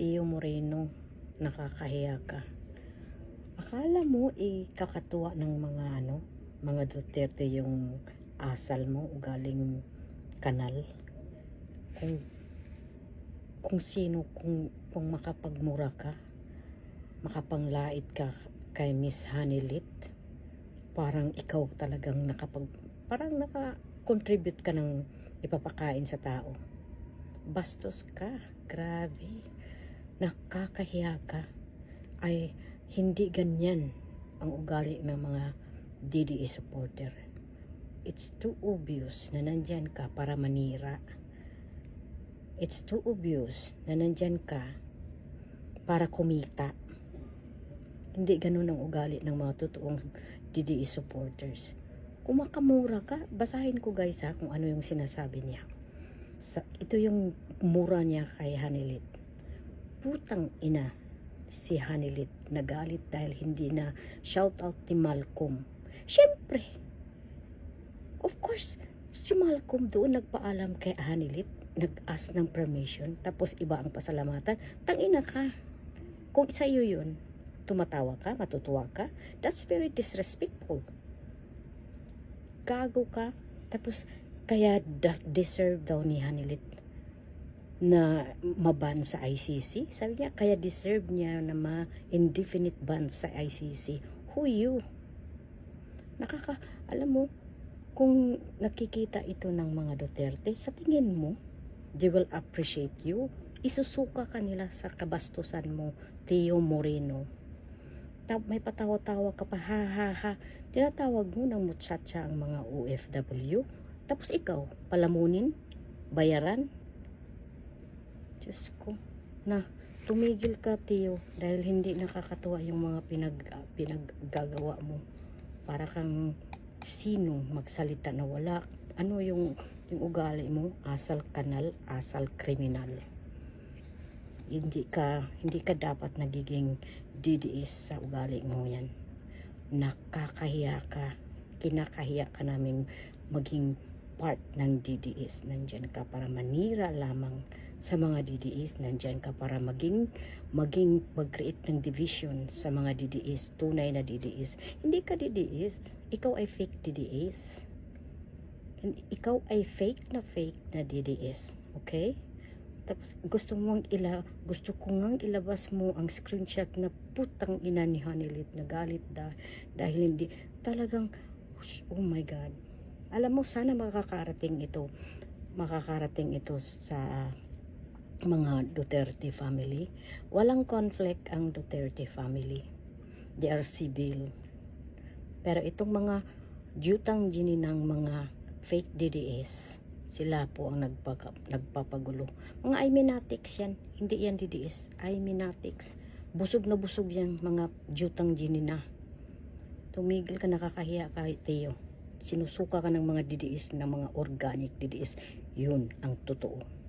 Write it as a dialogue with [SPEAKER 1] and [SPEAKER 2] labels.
[SPEAKER 1] Tio Moreno, nakakahiya ka. Akala mo eh kakatuwa ng mga ano, mga Duterte yung asal mo galing kanal. Kung kung sino kung kung makapagmura ka, makapanglait ka kay Miss Hanilit, parang ikaw talagang nakapag parang naka-contribute ka ng ipapakain sa tao. Bastos ka, grabe. Nakakahiya ka. Ay, hindi ganyan ang ugali ng mga DDE supporter. It's too obvious na nandyan ka para manira. It's too obvious na nandyan ka para kumita. Hindi ganun ang ugali ng mga totoong DDE supporters. Kung makamura ka, basahin ko guys ha kung ano yung sinasabi niya. Sa, ito yung mura niya kay Hanilit. Putang ina si Hanilit nagalit dahil hindi na shout out ni Malcolm. Siyempre, of course, si Malcolm doon nagpaalam kay Hanilit, nag-ask ng permission, tapos iba ang pasalamatan. Tangina ka. Kung sa iyo yun, tumatawa ka, matutuwa ka, that's very disrespectful. Gago ka, tapos kaya deserve daw ni Hanilit na maban sa ICC. Sabi niya, kaya deserve niya na ma-indefinite ban sa ICC. Who you? Nakaka, alam mo, kung nakikita ito ng mga Duterte, sa tingin mo, they will appreciate you. Isusuka ka nila sa kabastusan mo, Tio Moreno. May patawa-tawa ka pa, ha ha ha. Tinatawag mo ng muchacha ang mga OFW. Tapos ikaw, palamunin, bayaran, Diyos ko, na tumigil ka, Tio, dahil hindi nakakatuwa yung mga pinag, ah, pinaggagawa mo. Para kang sino magsalita na wala. Ano yung, yung ugali mo? Asal kanal, asal kriminal. Hindi ka, hindi ka dapat nagiging DDS sa ugali mo yan. Nakakahiya ka. Kinakahiya ka namin maging part ng DDS. Nandyan ka para manira lamang sa mga DDS, nandyan ka para maging maging mag-create ng division sa mga DDS, tunay na DDS. Hindi ka DDS, ikaw ay fake DDS. Hindi- Ikaw ay fake na fake na DDS, okay? Tapos gusto mong ila, gusto ko ngang ilabas mo ang screenshot na putang ina ni Hanilit na galit da, dahil hindi talagang oh my god. Alam mo sana makakarating ito makakarating ito sa mga Duterte family. Walang conflict ang Duterte family. They are civil. Pero itong mga jutang gininang mga fake DDS, sila po ang nagpaka, nagpapagulo. Mga Iminatics yan, hindi yan DDS, Iminatics. Busog na busog yan mga jutang ginina. Tumigil ka nakakahiya kahit Teo. Sinusuka ka ng mga DDS na mga organic DDS. Yun ang totoo.